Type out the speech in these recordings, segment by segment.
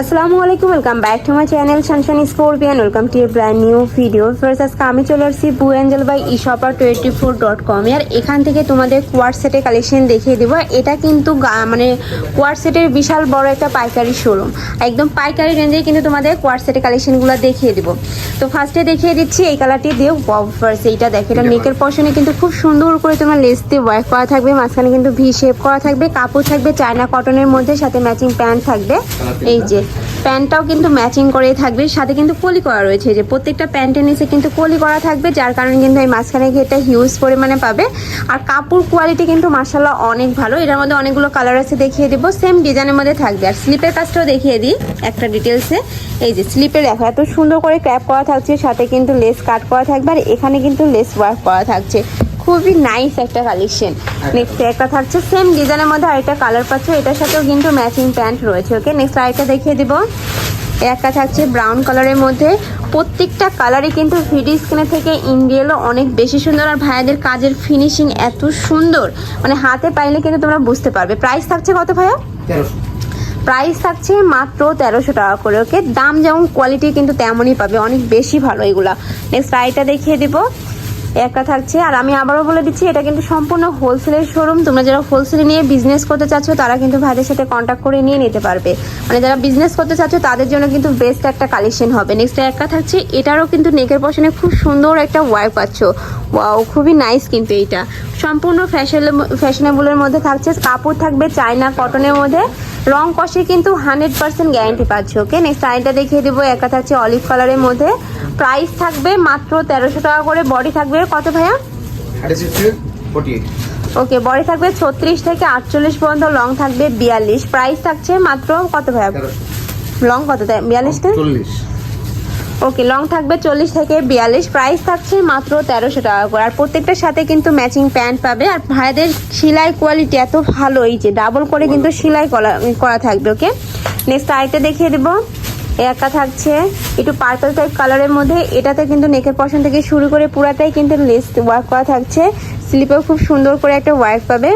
আসসালামু আলাইকুম welcome back to my channel সানশান scorpion welcome to brand new video first আজকে আমি চলে আসছি বু Angel by Eshopper twenty four dot com আর এখান থেকে তোমাদের কোয়ার সেটের কালেকশন দেখিয়ে দেবো। এটা কিন্তু মানে কোয়ার সেটের বিশাল বড় একটা পাইকারি শোরুম একদম পাইকারি রেঞ্জে কিন্তু তোমাদের কোয়ার সেটের কালেকশনগুলো দেখিয়ে দেবো। তো ফার্স্টে দেখিয়ে দিচ্ছি এই কালারটি দিয়ে। ফার্স্ট এইটা দেখো এটা নেকের পশনে কিন্তু খুব সুন্দর করে তোমার লেস দিয়ে ওয়ার্ক করা থাকবে। মাঝখানে কিন্তু ভি শেপ করা থাকবে। কাপড় থাকবে চায়না কটনের মধ্যে সাথে ম্যাচিং প্যান্ট থাকবে। এই যে প্যান্টটাও কিন্তু ম্যাচিং করেই থাকবে। সাথে কিন্তু কলি করা রয়েছে। যে প্রত্যেকটা প্যান্টের নিচে কিন্তু কলি করা থাকবে, যার কারণে কিন্তু এই মাঝখানে ঘেরটা হিউজ পরিমাণে পাবে। আর কাপড় কোয়ালিটি কিন্তু মাসাল্লাহ অনেক ভালো। এটার মধ্যে অনেকগুলো কালার আছে দেখিয়ে দেবো। সেম ডিজাইনের মধ্যে থাকবে। আর স্লিপের কাজটাও দেখিয়ে দিই একটা ডিটেলসে এই যে স্লিপের দেখো, এত সুন্দর করে ক্র্যাপ করা থাকছে, সাথে কিন্তু লেস কাট করা থাকবে। আর এখানে কিন্তু লেস ওয়ার্ক করা থাকছে। খুবই নাইস একটা কালেকশন নেক্সট একটা থাকছে সেম ডিজাইনের মধ্যে আরেকটা কালার পাচ্ছ এটার সাথেও কিন্তু ম্যাচিং প্যান্ট রয়েছে ওকে নেক্সট আরেকটা দেখিয়ে দিব। একটা থাকছে ব্রাউন কালারের মধ্যে। প্রত্যেকটা কালারই কিন্তু ভিডিও স্ক্রিনে থেকে ইন্ডিয়ালও অনেক বেশি সুন্দর আর ভাইয়াদের কাজের ফিনিশিং এত সুন্দর। মানে হাতে পাইলে কিন্তু তোমরা বুঝতে পারবে। প্রাইস থাকছে কত ভাইয়া? প্রাইস থাকছে মাত্র তেরোশো টাকা করে ওকে দাম যেমন কোয়ালিটি কিন্তু তেমনই পাবে অনেক বেশি ভালো এগুলা। নেক্সট আইটা দেখিয়ে দিব। একটা থাকছে। আর আমি আবারও বলে দিচ্ছি, এটা কিন্তু সম্পূর্ণ হোলসেলের শোরুম তোমরা যারা হোলসেলে নিয়ে বিজনেস করতে চাচ্ছ, তারা কিন্তু ভাইদের সাথে কন্ট্যাক্ট করে নিয়ে নিতে পারবে। মানে যারা বিজনেস করতে চাচ্ছ, তাদের জন্য কিন্তু বেস্ট একটা কালেকশন হবে। নেক্সট একটা থাকছে, এটারও কিন্তু নেকের পশনে খুব সুন্দর একটা ওয়াই পাচ্ছ। ওয়াও খুবই নাইস কিন্তু এইটা সম্পূর্ণ ফ্যাশন ফ্যাশনেবলের মধ্যে থাকছে। কাপড় থাকবে চায়না কটনের মধ্যে। রং কষে কিন্তু হান্ড্রেড পার্সেন্ট গ্যারান্টি পাচ্ছ। ওকে নেক্সট শাড়িটা দেখিয়ে দেবো। একটা থাকছে অলিভ কালারের মধ্যে। প্রাইস থাকবে মাত্র তেরোশো টাকা করে বডি থাকবে কত ভাইয়া? ওকে বডি থাকবে ছত্রিশ থেকে আটচল্লিশ পর্যন্ত লং থাকবে বিয়াল্লিশ। প্রাইস থাকছে মাত্র কত ভাইয়া? লং কত বিয়াল্লিশটা চল্লিশ। ওকে লং থাকবে চল্লিশ থেকে বিয়াল্লিশ। প্রাইস থাকছে মাত্র তেরোশো টাকা করে। আর প্রত্যেকটার সাথে কিন্তু ম্যাচিং প্যান্ট পাবে। আর ভাইদের সেলাই কোয়ালিটি এত ভালো এই যে ডাবল করে কিন্তু সেলাই করা করা থাকবে ওকে নেক্সট আইটা দেখিয়ে দেবো। একটা থাকছে একটু পার্পল টাইপ কালারের মধ্যে এটাতে কিন্তু নেকের পশন থেকে শুরু করে পুরাটাই কিন্তু লেস ওয়ার্ক করা থাকছে। স্লিপেও খুব সুন্দর করে একটা ওয়ার্ক পাবে।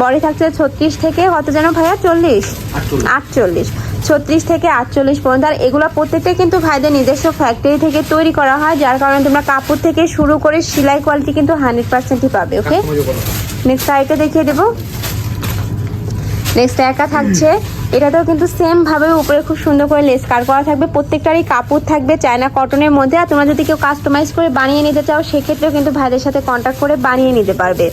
বডি থাকছে ছত্রিশ থেকে কত যেন ভাইয়া? চল্লিশ? আটচল্লিশ। ছত্রিশ থেকে আটচল্লিশ পর্যন্ত। আর এগুলো প্রত্যেকটা কিন্তু ভাইদের নিজস্ব ফ্যাক্টরি থেকে তৈরি করা হয় যার কারণে তোমরা কাপড় থেকে শুরু করে সেলাই কোয়ালিটি কিন্তু হান্ড্রেড পার্সেন্টই পাবে ওকে নেক্সট আইটা দেখিয়ে দেবো। নেক্সট একা থাকছে। এটাতেও কিন্তু সেম ভাবে উপরে খুব সুন্দর করে লেস কাট করা থাকবে। প্রত্যেকটারই কাপড় থাকবে চায়না কটনের মধ্যে। আর তোমরা যদি কেউ কাস্টমাইজ করে বানিয়ে নিতে চাও, সেক্ষেত্রেও কিন্তু ভাইদের সাথে কন্ট্যাক্ট করে বানিয়ে নিতে পারবে।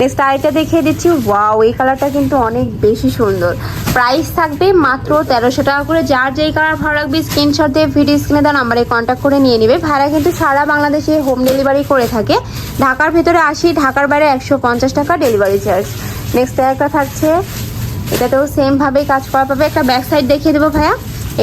নেক্সট আইটা দেখিয়ে দিচ্ছি। ওয়াও এই কালারটা কিন্তু অনেক বেশি সুন্দর। প্রাইস থাকবে মাত্র তেরোশো টাকা করে। যার যেই কালার ভালো লাগবে স্ক্রিনশট দিয়ে ভিডিও স্ক্রিনে দেওয়া নাম্বারে কন্ট্যাক্ট করে নিয়ে নেবে। ভাড়া কিন্তু সারা বাংলাদেশে হোম ডেলিভারি করে থাকে। ঢাকার ভিতরে আসি, ঢাকার বাইরে একশো পঞ্চাশ টাকা ডেলিভারি চার্জ নেক্সট একটা থাকছে এটাতেও সেম ভাবেই কাজ করা পাবে। একটা ব্যাক সাইড দেখিয়ে দেবো ভাইয়া।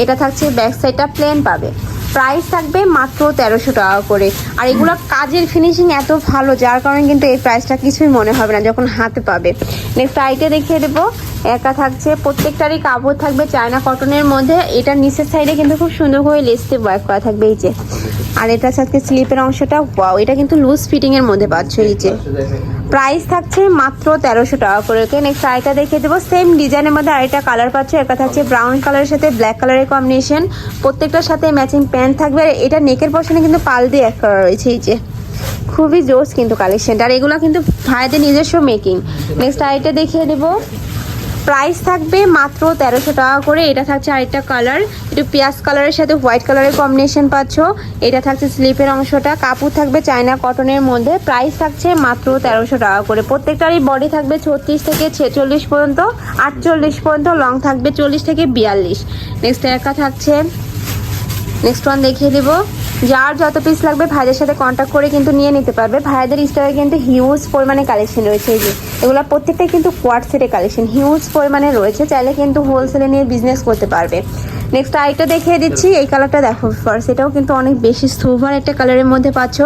এটা থাকছে ব্যাক সাইডটা প্লেন পাবে। প্রাইস থাকবে মাত্র তেরোশো টাকা করে। আর এগুলো কাজের ফিনিশিং এত ভালো, যার কারণে কিন্তু এই প্রাইসটা কিছুই মনে হবে না, যখন হাতে পাবে। নেক্সট আইটে দেখিয়ে দেবো। একা থাকছে, প্রত্যেকটারই কাপড় থাকবে চায়না কটনের মধ্যে। এটা নিচের সাইডে কিন্তু খুব সুন্দর করে লেসতে ওয়ার্ক করা থাকবে, এই যে। আর এটা থাকছে স্লিপের অংশটা। ওয়াও এটা কিন্তু লুজ ফিটিং এর মধ্যে পাচ্ছ এই যে প্রাইস থাকছে মাত্র তেরোশো টাকা করে। ওকে নেক্সট আরেকটা দেখিয়ে দেবো। সেম ডিজাইনের মধ্যে আরেকটা কালার পাচ্ছ। একটা থাকছে ব্রাউন কালারের সাথে ব্ল্যাক কালারের কম্বিনেশন প্রত্যেকটার সাথে ম্যাচিং প্যান্ট থাকবে। আর এটা নেকের পশনে কিন্তু পাল দিয়ে এক করা রয়েছে এই যে। খুবই জোস কিন্তু কালেকশনটা আর এগুলো কিন্তু ভাইদের নিজস্ব মেকিং নেক্সট আরেকটা দেখিয়ে দেবো। প্রাইস থাকবে মাত্র তেরোশো টাকা করে। এটা থাকছে আরেকটা কালার একটু পেঁয়াজ কালারের সাথে হোয়াইট কালারের কম্বিনেশন পাচ্ছ। এটা থাকছে স্লিপের অংশটা। কাপড় থাকবে চায়না কটনের মধ্যে। প্রাইস থাকছে মাত্র তেরোশো টাকা করে। প্রত্যেকটারই বডি থাকবে ছত্রিশ থেকে ছেচল্লিশ পর্যন্ত, আটচল্লিশ পর্যন্ত লং থাকবে চল্লিশ থেকে বিয়াল্লিশ। নেক্সট একা থাকছে নেক্সট ওয়ান দেখিয়ে দেবো। যার যত পিস লাগবে ভাইদের সাথে কন্ট্যাক্ট করে কিন্তু নিয়ে নিতে পারবে। ভাইদের স্টকে কিন্তু হিউজ পরিমাণে কালেকশন রয়েছে এই যে। এগুলো প্রত্যেকটাই কিন্তু সেটের কালেকশন হিউজ পরিমাণে রয়েছে। চাইলে কিন্তু হোলসেলে নিয়ে বিজনেস করতে পারবে। নেক্সট আরেকটা দেখিয়ে দিচ্ছি, এই কালারটা দেখো ফার্স্ট এটাও কিন্তু অনেক বেশি সুভার একটা কালারের মধ্যে পাচ্ছ।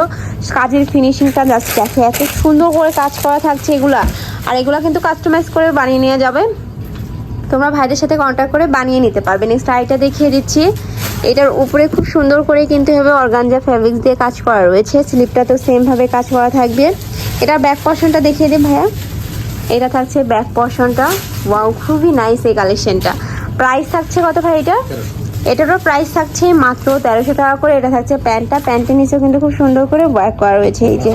কাজের ফিনিশিংটা জাস্ট দেখে, এত সুন্দর করে কাজ করা থাকছে এগুলা। আর এগুলা কিন্তু কাস্টমাইজ করে বানিয়ে নেওয়া যাবে। তোমরা ভাইদের সাথে কন্ট্যাক্ট করে বানিয়ে নিতে পারবে। নেক্সট আইটা দেখিয়ে দিচ্ছি। এটার উপরে খুব সুন্দর করে কিন্তু এভাবে অর্গানজা ফ্যাব্রিক্স দিয়ে কাজ করা রয়েছে। স্লিপটা তো সেম ভাবে কাজ করা থাকবে। এটা ব্যাক পশনটা দেখিয়ে দিই ভাইয়া। এটা থাকছে ব্যাক পশনটা ওয়াও খুবই নাইস এই কালেকশনটা প্রাইস থাকছে কত ভাই এটা? এটারও প্রাইস থাকছে মাত্র তেরোশো টাকা করে। এটা থাকছে প্যান্টটা। প্যান্টের নিচেও কিন্তু খুব সুন্দর করে ওয়ার্ক করা রয়েছে এই যে।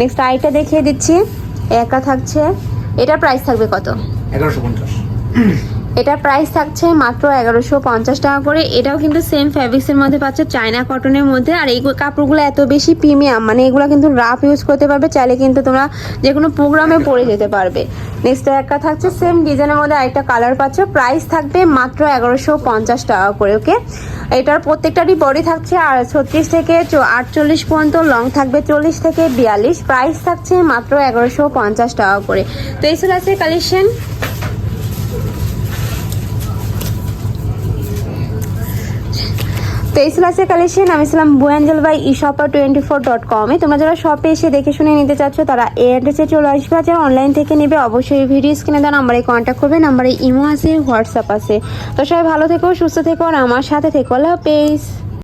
নেক্সট আইটা দেখিয়ে দিচ্ছি। একা থাকছে। এটার প্রাইস থাকবে কত? এগারোশো পঞ্চাশ। এটার প্রাইস থাকছে মাত্র এগারোশো পঞ্চাশ টাকা করে। এটাও কিন্তু সেম ফ্যাব্রিক্সের মধ্যে পাচ্ছে চায়না কটনের মধ্যে। আর এই কাপড়গুলো এত বেশি প্রিমিয়াম মানে এগুলো কিন্তু রাফ ইউজ করতে পারবে, চাইলে কিন্তু তোমরা যে কোনো প্রোগ্রামে পরে যেতে পারবে। নেক্সট একটা থাকছে সেম ডিজাইনের মধ্যে আরেকটা কালার পাচ্ছ। প্রাইস থাকবে মাত্র এগারোশো পঞ্চাশ টাকা করে ওকে এটার প্রত্যেকটারই বডি থাকছে আর ছত্রিশ থেকে আটচল্লিশ পর্যন্ত লং থাকবে, চল্লিশ থেকে বিয়াল্লিশ। প্রাইস থাকছে মাত্র এগারোশো পঞ্চাশ টাকা করে। তো এই ছিল আছে কালেকশন তো এই কালেকশন আমি ছিলাম বুয়াঞ্জল ভাই E shopper twenty four dot কমে তোমরা যারা শপে এসে দেখে শুনে নিতে চাচ্ছ, তারা এই অ্যাড্রেসে চলে আসবে। আর যারা অনলাইন থেকে নেবে, অবশ্যই ভিডিও স্ক্রিনে দেওয়া নাম্বারে কন্ট্যাক্ট করবে। নাম্বারে ইমো আছে হোয়াটসঅ্যাপ আছে। তো সবাই ভালো থেকো, সুস্থ থেকো, আর আমার সাথে থেকো। আল্লাহ হাফেজ।